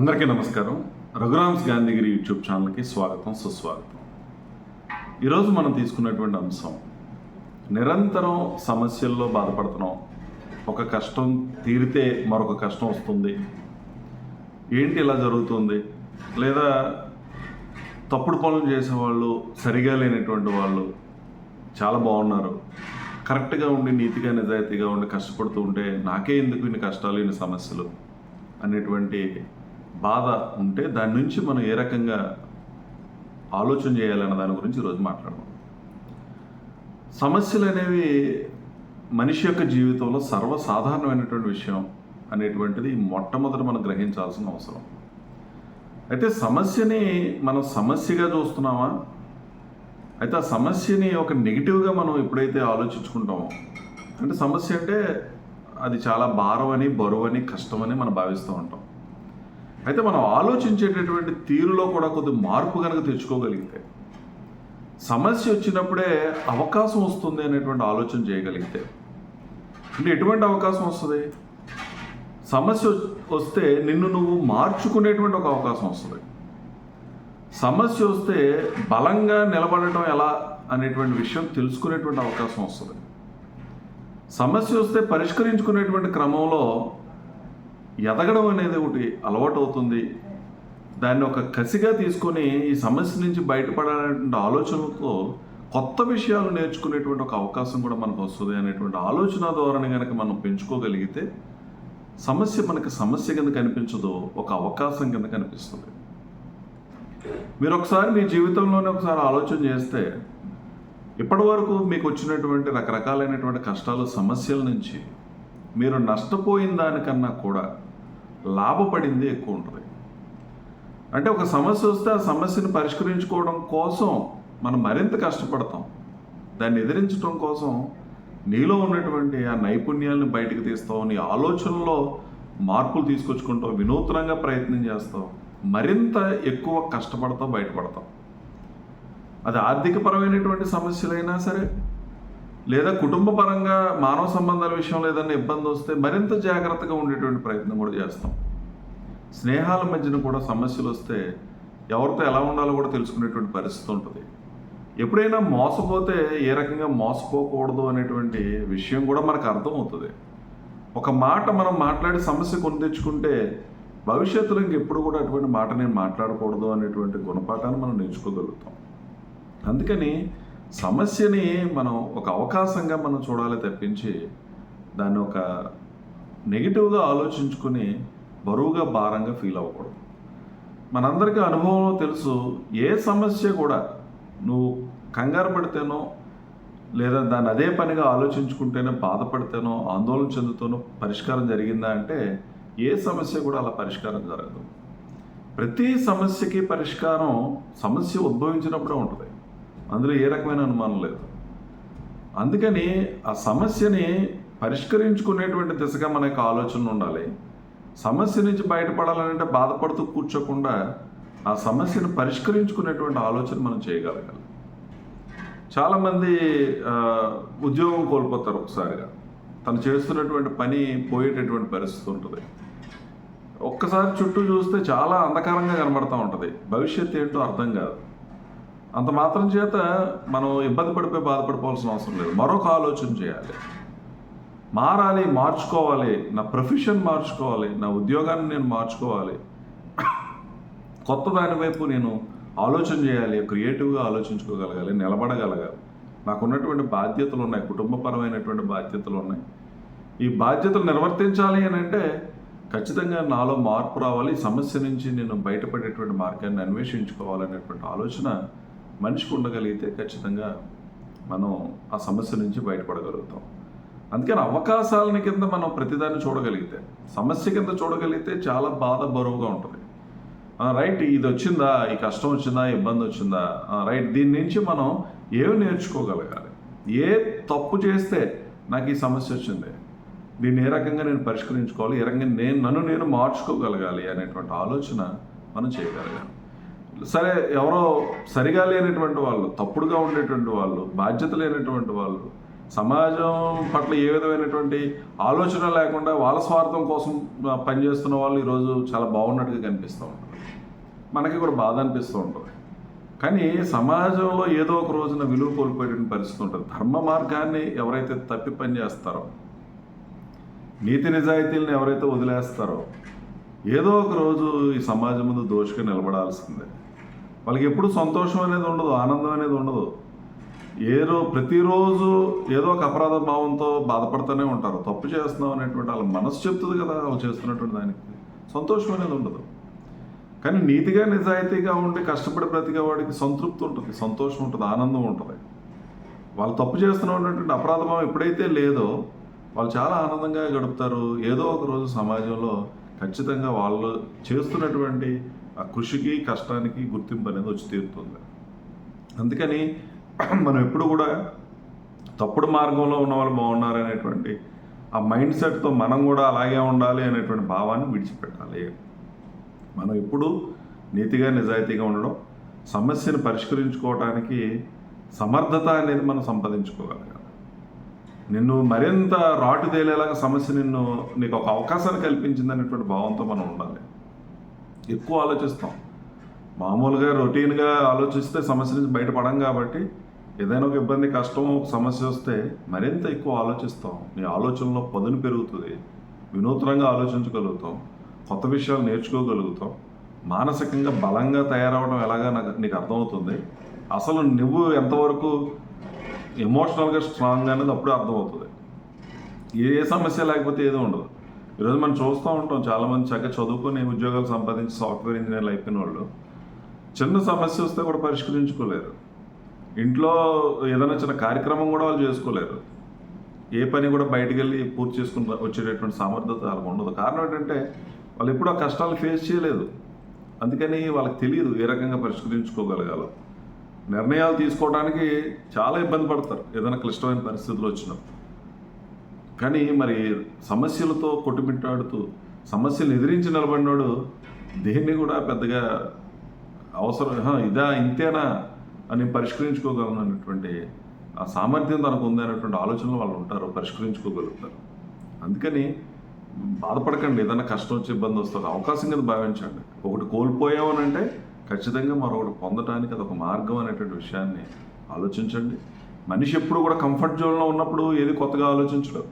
అందరికీ నమస్కారం. రఘురామ్స్ గాంధీగిరి యూట్యూబ్ ఛానల్కి స్వాగతం సుస్వాగతం. ఈరోజు మనం తీసుకున్నటువంటి అంశం నిరంతరం సమస్యల్లో బాధపడుతున్నాం. ఒక కష్టం తీరితే మరొక కష్టం వస్తుంది. ఏంటి ఇలా జరుగుతుంది? లేదా తప్పుడు పనులు చేసేవాళ్ళు సరిగా లేనటువంటి వాళ్ళు చాలా బాగున్నారు. కరెక్ట్గా ఉండి నీతిగా నిజాయితీగా ఉండి కష్టపడుతూ ఉంటే నాకే ఎందుకు ఇన్ని కష్టాలు ఇన్ని సమస్యలు అనేటువంటి బాధ ఉంటే దాని నుంచి మనం ఏ రకంగా ఆలోచన చేయాలన్న దాని గురించి ఈరోజు మాట్లాడదాం. సమస్యలు అనేవి మనిషి యొక్క జీవితంలో సర్వసాధారణమైనటువంటి విషయం అనేటువంటిది మొట్టమొదట మనం గ్రహించాల్సిన అవసరం. అయితే సమస్యని మనం సమస్యగా చూస్తున్నామా? అయితే ఆ సమస్యని ఒక నెగిటివ్గా మనం ఎప్పుడైతే ఆలోచించుకుంటామో అంటే సమస్య అంటే అది చాలా భారం అని బరువు అని కష్టమని మనం భావిస్తూ ఉంటాం. అయితే మనం ఆలోచించేటటువంటి తీరులో కూడా కొద్ది మార్పు కనుక తెచ్చుకోగలిగితే సమస్య వచ్చినప్పుడే అవకాశం వస్తుంది అనేటువంటి ఆలోచన చేయగలిగితే అంటే ఎటువంటి అవకాశం వస్తుంది? సమస్య వస్తే నిన్ను నువ్వు మార్చుకునేటువంటి ఒక అవకాశం వస్తుంది. సమస్య వస్తే బలంగా నిలబడటం ఎలా అనేటువంటి విషయం తెలుసుకునేటువంటి అవకాశం వస్తుంది. సమస్య వస్తే పరిష్కరించుకునేటువంటి క్రమంలో ఎదగడం అనేది ఒకటి అలవాటు అవుతుంది దాన్ని ఒక కసిగా తీసుకొని ఈ సమస్య నుంచి బయటపడాలనేటువంటి ఆలోచనలతో కొత్త విషయాలు నేర్చుకునేటువంటి ఒక అవకాశం కూడా మనకు వస్తుంది అనేటువంటి ఆలోచన ధోరణి కనుక మనం పెంచుకోగలిగితే సమస్య మనకి సమస్య కింద కనిపించదు ఒక అవకాశం కింద కనిపిస్తుంది. మీరు ఒకసారి మీ జీవితంలోనే ఒకసారి ఆలోచన చేస్తే ఇప్పటి వరకు మీకు వచ్చినటువంటి రకరకాలైనటువంటి కష్టాలు సమస్యల నుంచి మీరు నష్టపోయిన దానికన్నా కూడా లాభపడింది ఎక్కువ ఉంటుంది అంటే ఒక సమస్య వస్తే ఆ సమస్యను పరిష్కరించుకోవడం కోసం మనం మరింత కష్టపడతాం. దాన్ని ఎదిరించడం కోసం నీలో ఉన్నటువంటి ఆ నైపుణ్యాలను బయటకు తీస్తావు నీ ఆలోచనలో మార్పులు తీసుకొచ్చుకుంటావు వినూత్నంగా ప్రయత్నం చేస్తావు మరింత ఎక్కువ కష్టపడతావు బయటపడతావు. అది ఆర్థికపరమైనటువంటి సమస్యలైనా సరే లేదా కుటుంబ పరంగా మానవ సంబంధాల విషయంలో ఏదైనా ఇబ్బంది వస్తే మరింత జాగ్రత్తగా ఉండేటువంటి ప్రయత్నం కూడా చేస్తాం. స్నేహాల మధ్యన కూడా సమస్యలు వస్తే ఎవరితో ఎలా ఉండాలో కూడా తెలుసుకునేటువంటి పరిస్థితి ఉంటుంది. ఎప్పుడైనా మోసపోతే ఏ రకంగా మోసపోకూడదు అనేటువంటి విషయం కూడా మనకు అర్థమవుతుంది. ఒక మాట మనం మాట్లాడి సమస్య కొని తెచ్చుకుంటే భవిష్యత్తులో ఇంకెప్పుడు కూడా అటువంటి మాట నేను మాట్లాడకూడదు అనేటువంటి గుణపాఠాన్ని మనం నేర్చుకోగలుగుతాం. అందుకని సమస్యని మనం ఒక అవకాశంగా మనం చూడాలి తప్పించి దాన్ని ఒక నెగిటివ్గా ఆలోచించుకుని బరువుగా భారంగా ఫీల్ అవ్వకూడదు. మనందరికీ అనుభవంలో తెలుసు ఏ సమస్య కూడా నువ్వు కంగారు పడితేనో లేదా దాన్ని అదే పనిగా ఆలోచించుకుంటేనే బాధపడితేనో ఆందోళన చెందుతూనో పరిష్కారం జరిగిందా అంటే ఏ సమస్య కూడా అలా పరిష్కారం జరగదు. ప్రతి సమస్యకి పరిష్కారం సమస్య ఉద్భవించినప్పుడే ఉంటుంది. అందులో ఏ రకమైన అనుమానం లేదు. అందుకని ఆ సమస్యని పరిష్కరించుకునేటువంటి దిశగా మనకు ఆలోచన ఉండాలి. సమస్య నుంచి బయటపడాలంటే బాధపడుతూ కూర్చోకుండా ఆ సమస్యను పరిష్కరించుకునేటువంటి ఆలోచన మనం చేయగలగాలి. చాలామంది ఉద్యోగం కోల్పోతారు ఒకసారిగా. తను చేస్తున్నటువంటి పని పోయేటటువంటి పరిస్థితి ఉంటుంది. ఒక్కసారి చుట్టూ చూస్తే చాలా అంధకారంగా కనబడతా ఉంటుంది. భవిష్యత్తు ఏంటో అర్థం కాదు. అంత మాత్రం చేత మనం ఇబ్బంది పడిపోయి బాధపడిపోవాల్సిన అవసరం లేదు. మరొక ఆలోచన చేయాలి. మారాలి మార్చుకోవాలి. నా ప్రొఫెషన్ మార్చుకోవాలి. నా ఉద్యోగాన్ని నేను మార్చుకోవాలి. కొత్త దాని వైపు నేను ఆలోచన చేయాలి. క్రియేటివ్గా ఆలోచించుకోగలగాలి నిలబడగలగాలి. నాకున్నటువంటి బాధ్యతలు ఉన్నాయి. కుటుంబపరమైనటువంటి బాధ్యతలు ఉన్నాయి. ఈ బాధ్యతలు నిర్వర్తించాలి అని అంటే ఖచ్చితంగా నాలో మార్పు రావాలి. ఈ సమస్య నుంచి నేను బయటపడేటువంటి మార్గాన్ని అన్వేషించుకోవాలనేటువంటి ఆలోచన మనిషికి ఉండగలిగితే ఖచ్చితంగా మనం ఆ సమస్య నుంచి బయటపడగలుగుతాం. అందుకని అవకాశాలని కింద మనం ప్రతిదాన్ని చూడగలిగితే సమస్య కింద చూడగలిగితే చాలా బాధ బరువుగా ఉంటుంది. రైట్ ఇది వచ్చిందా? ఈ కష్టం వచ్చిందా? ఇబ్బంది వచ్చిందా? రైట్ దీని నుంచి మనం ఏమి నేర్చుకోగలగాలి? ఏ తప్పు చేస్తే నాకు ఈ సమస్య వచ్చింది? దీన్ని ఏ రకంగా నేను పరిష్కరించుకోవాలి? ఏ రకంగా నేను నన్ను నేను మార్చుకోగలగాలి అనేటువంటి ఆలోచన మనం చేయగలగాలి. సరే ఎవరో సరిగా లేనటువంటి వాళ్ళు తప్పుడుగా ఉండేటువంటి వాళ్ళు బాధ్యత లేనటువంటి వాళ్ళు సమాజం పట్ల ఏ విధమైనటువంటి ఆలోచన లేకుండా వాళ్ళ స్వార్థం కోసం పనిచేస్తున్న వాళ్ళు ఈరోజు చాలా బాగున్నట్టుగా కనిపిస్తూ ఉంటారు. మనకి కూడా బాధ అనిపిస్తూ ఉంటుంది. కానీ సమాజంలో ఏదో ఒక రోజున విలువ కోల్పోయేటువంటి పరిస్థితి ఉంటుంది. ధర్మ మార్గాన్ని ఎవరైతే తప్పి పని చేస్తారో నీతి నిజాయితీలను ఎవరైతే వదిలేస్తారో ఏదో ఒక రోజు ఈ సమాజం ముందు దోషిగా నిలబడాల్సిందే. వాళ్ళకి ఎప్పుడు సంతోషం అనేది ఉండదు ఆనందం అనేది ఉండదు. ఏదో ప్రతిరోజు ఏదో ఒక అపరాధ భావంతో బాధపడుతూనే ఉంటారు. తప్పు చేస్తున్నాం అనేటువంటి వాళ్ళ మనసు చెప్తుంది కదా వాళ్ళు చేస్తున్నటువంటి దానికి. సంతోషం అనేది ఉండదు. కానీ నీతిగా నిజాయితీగా ఉండి కష్టపడి బ్రతికే వాడికి సంతృప్తి ఉంటుంది సంతోషం ఉంటుంది ఆనందం ఉంటుంది. వాళ్ళు తప్పు చేస్తున్నటువంటి అపరాధ భావం ఎప్పుడైతే లేదో వాళ్ళు చాలా ఆనందంగా గడుపుతారు. ఏదో ఒక రోజు సమాజంలో ఖచ్చితంగా వాళ్ళు చేస్తున్నటువంటి ఆ కృషికి కష్టానికి గుర్తింపు అనేది వచ్చి తీరుతుంది. అందుకని మనం ఎప్పుడు కూడా తప్పుడు మార్గంలో ఉన్న వాళ్ళు బాగున్నారు అనేటువంటి ఆ మైండ్ సెట్తో మనం కూడా అలాగే ఉండాలి అనేటువంటి భావాన్ని విడిచిపెట్టాలి. మనం ఎప్పుడు నీతిగా నిజాయితీగా ఉండడం సమస్యను పరిష్కరించుకోవడానికి సమర్థత అనేది మనం సంపాదించుకోగలగాలి నిన్ను మరింత రాటు తేలేలాగా సమస్య నిన్ను నీకు ఒక అవకాశాన్ని కల్పించింది అనేటువంటి భావంతో మనం ఉండాలి. ఎక్కువ ఆలోచిస్తాం. మామూలుగా రొటీన్గా ఆలోచిస్తే సమస్య నుంచి బయటపడం కాబట్టి ఏదైనా ఒక ఇబ్బంది కష్టం ఒక సమస్య వస్తే మరింత ఎక్కువ ఆలోచిస్తాం. నీ ఆలోచనలో పదును పెరుగుతుంది. వినూత్నంగా ఆలోచించగలుగుతాం. కొత్త విషయాలు నేర్చుకోగలుగుతాం. మానసికంగా బలంగా తయారవడం ఎలాగా నాకు నీకు అర్థమవుతుంది? అసలు నువ్వు ఎంతవరకు ఎమోషనల్గా స్ట్రాంగ్ అనేది అప్పుడే అర్థమవుతుంది. ఏ సమస్య లేకపోతే ఏదో ఉండదు. ఈరోజు మనం చూస్తూ ఉంటాం చాలామంది చక్కగా చదువుకొని ఉద్యోగాలు సంపాదించి సాఫ్ట్వేర్ ఇంజనీర్లు అయిపోయిన వాళ్ళు. చిన్న సమస్య వస్తే కూడా పరిష్కరించుకోలేరు. ఇంట్లో ఏదైనా చిన్న కార్యక్రమం కూడా వాళ్ళు చేసుకోలేరు. ఏ పని కూడా బయటకు వెళ్ళి పూర్తి చేసుకుని వచ్చేటటువంటి సామర్థ్యత వాళ్ళకు ఉండదు. కారణం ఏంటంటే వాళ్ళు ఎప్పుడూ ఆ కష్టాలు ఫేస్ చేయలేదు. అందుకని వాళ్ళకి తెలియదు ఏ రకంగా పరిష్కరించుకోగలగాలో. నిర్ణయాలు తీసుకోవడానికి చాలా ఇబ్బంది పడతారు. ఏదైనా క్లిష్టమైన పరిస్థితులు వచ్చినప్పుడు. కానీ మరి సమస్యలతో కొట్టుమిట్టాడుతూ సమస్యలు ఎదిరించి నిలబడినాడు దేన్ని కూడా పెద్దగా అవసరం ఇదా ఇంతేనా అని పరిష్కరించుకోగలను అనేటువంటి ఆ సామర్థ్యం తనకు ఉంది అనేటువంటి ఆలోచనలు వాళ్ళు ఉంటారు పరిష్కరించుకోగలుగుతారు. అందుకని బాధపడకండి ఏదైనా కష్టం వచ్చి ఇబ్బంది వస్తుంది ఒక అవకాశం కింద భావించండి. ఒకటి కోల్పోయామనంటే ఖచ్చితంగా మరొకటి పొందడానికి అదొక మార్గం అనేటువంటి విషయాన్ని ఆలోచించండి. మనిషి ఎప్పుడు కూడా కంఫర్ట్ జోన్లో ఉన్నప్పుడు ఏది కొత్తగా ఆలోచించడం.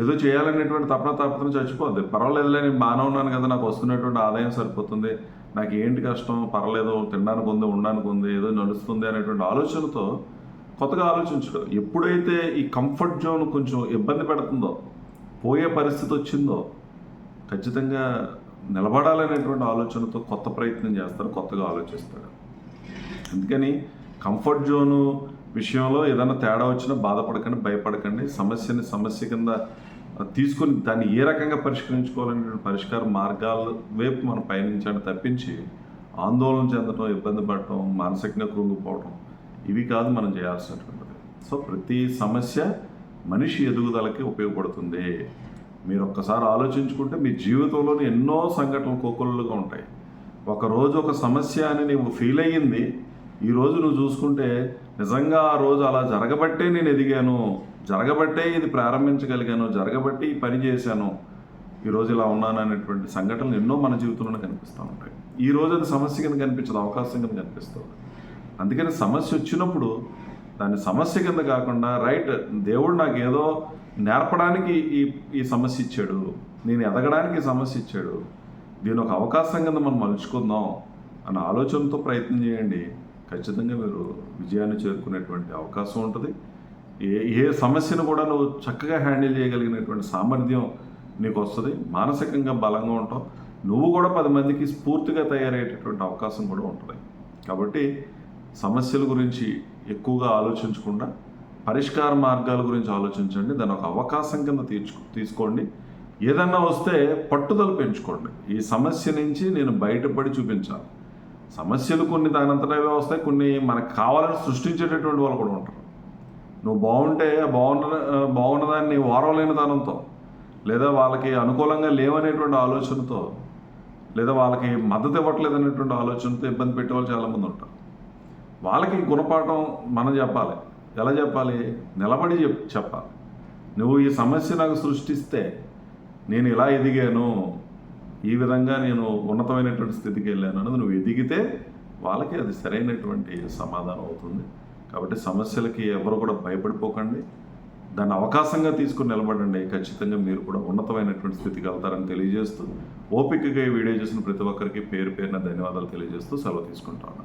ఏదో చేయాలనేటువంటి తపన తపన చచ్చిపోద్ది. పర్వాలేదులే నేను బాగానే ఉన్నాను కదా నాకు వస్తున్నటువంటి ఆదాయం సరిపోతుంది. నాకు ఏంటి కష్టం? పర్వాలేదు తినడానికి ఉంది ఉండడానికి ఉంది ఏదో నడుస్తుంది అనేటువంటి ఆలోచనతో కొత్తగా ఆలోచించడం. ఎప్పుడైతే ఈ కంఫర్ట్ జోన్ కొంచెం ఇబ్బంది పెడుతుందో పోయే పరిస్థితి వచ్చిందో ఖచ్చితంగా నిలబడాలనేటువంటి ఆలోచనతో కొత్త ప్రయత్నం చేస్తారు కొత్తగా ఆలోచిస్తారు. అందుకని కంఫర్ట్ జోను విషయంలో ఏదైనా తేడా వచ్చినా బాధపడకండి భయపడకండి. సమస్యని సమస్య కింద తీసుకొని దాన్ని ఏ రకంగా పరిష్కరించుకోవాలనే పరిష్కార మార్గాల వైపు మనం పయనించండి తప్పించి ఆందోళన చెందడం ఇబ్బంది పడటం మానసికంగా కృంగిపోవడం ఇవి కాదు మనం చేయాల్సినటువంటిది. సో ప్రతి సమస్య మనిషి ఎదుగుదలకి ఉపయోగపడుతుంది. మీరు ఒక్కసారి ఆలోచించుకుంటే మీ జీవితంలోని ఎన్నో సంఘటనలు కోకొల్లుగా ఉంటాయి. ఒక రోజు ఒక సమస్య అని నీవు ఫీల్ అయ్యింది ఈ నువ్వు చూసుకుంటే నిజంగా ఆ రోజు అలా జరగబట్టే నేను ఎదిగాను జరగబట్టే ఇది ప్రారంభించగలిగాను జరగబట్టి ఈ పని చేశాను. ఈ రోజు ఇలా ఉన్నాను అనేటువంటి సంఘటనలు ఎన్నో మన జీవితంలో కనిపిస్తూ ఉంటాయి. ఈ రోజు అది సమస్య కింద కనిపించదు అవకాశం కింద కనిపిస్తుంది. అందుకని సమస్య వచ్చినప్పుడు దాన్ని సమస్య కింద కాకుండా రైట్ దేవుడు నాకు ఏదో నేర్పడానికి ఈ ఈ సమస్య ఇచ్చాడు నేను ఎదగడానికి ఈ సమస్య ఇచ్చాడు దీని ఒక అవకాశం కింద మనం మలుచుకుందాం అన్న ఆలోచనతో ప్రయత్నం చేయండి. ఖచ్చితంగా మీరు విజయాన్ని చేరుకునేటువంటి అవకాశం ఉంటుంది. ఏ ఏ సమస్యను కూడా నువ్వు చక్కగా హ్యాండిల్ చేయగలిగినటువంటి సామర్థ్యం నీకు వస్తుంది. మానసికంగా బలంగా ఉంటావు. నువ్వు కూడా పది మందికి స్ఫూర్తిగా తయారయ్యేటటువంటి అవకాశం కూడా ఉంటుంది. కాబట్టి సమస్యల గురించి ఎక్కువగా ఆలోచించకుండా పరిష్కార మార్గాల గురించి ఆలోచించండి. దాని ఒక అవకాశం కింద తీర్చు తీసుకోండి. ఏదన్నా వస్తే పట్టుదల పెంచుకోండి. ఈ సమస్య నుంచి నేను బయటపడి చూపించాలి. సమస్యలు కొన్ని దానంతటా వస్తాయి కొన్ని మనకు కావాలని సృష్టించేటటువంటి వాళ్ళు కూడా ఉంటారు. నువ్వు బాగుంటే బాగున్న బాగున్నదాన్ని ఓరవలేని దానంతో లేదా వాళ్ళకి అనుకూలంగా లేవనేటువంటి ఆలోచనతో లేదా వాళ్ళకి మద్దతు ఇవ్వట్లేదు అనేటువంటి ఆలోచనతో ఇబ్బంది పెట్టే వాళ్ళు చాలామంది ఉంటారు. వాళ్ళకి గుణపాఠం మనం చెప్పాలి. ఎలా చెప్పాలి? నిలబడి చెప్ చెప్పాలి. నువ్వు ఈ సమస్య నాకు సృష్టిస్తే నేను ఇలా ఎదిగాను ఈ విధంగా నేను ఉన్నతమైనటువంటి స్థితికి వెళ్ళాను అన్నది నువ్వు ఎదిగితే వాళ్ళకి అది సరైనటువంటి సమాధానం అవుతుంది. కాబట్టి సమస్యలకి ఎవరు కూడా భయపడిపోకండి. దాన్ని అవకాశంగా తీసుకుని నిలబడండి. ఖచ్చితంగా మీరు కూడా ఉన్నతమైనటువంటి స్థితికి వెళ్తారని తెలియజేస్తూ ఓపికగా ఈ వీడియో చేసిన ప్రతి ఒక్కరికి పేరు పేరున ధన్యవాదాలు తెలియజేస్తూ సెలవు తీసుకుంటాను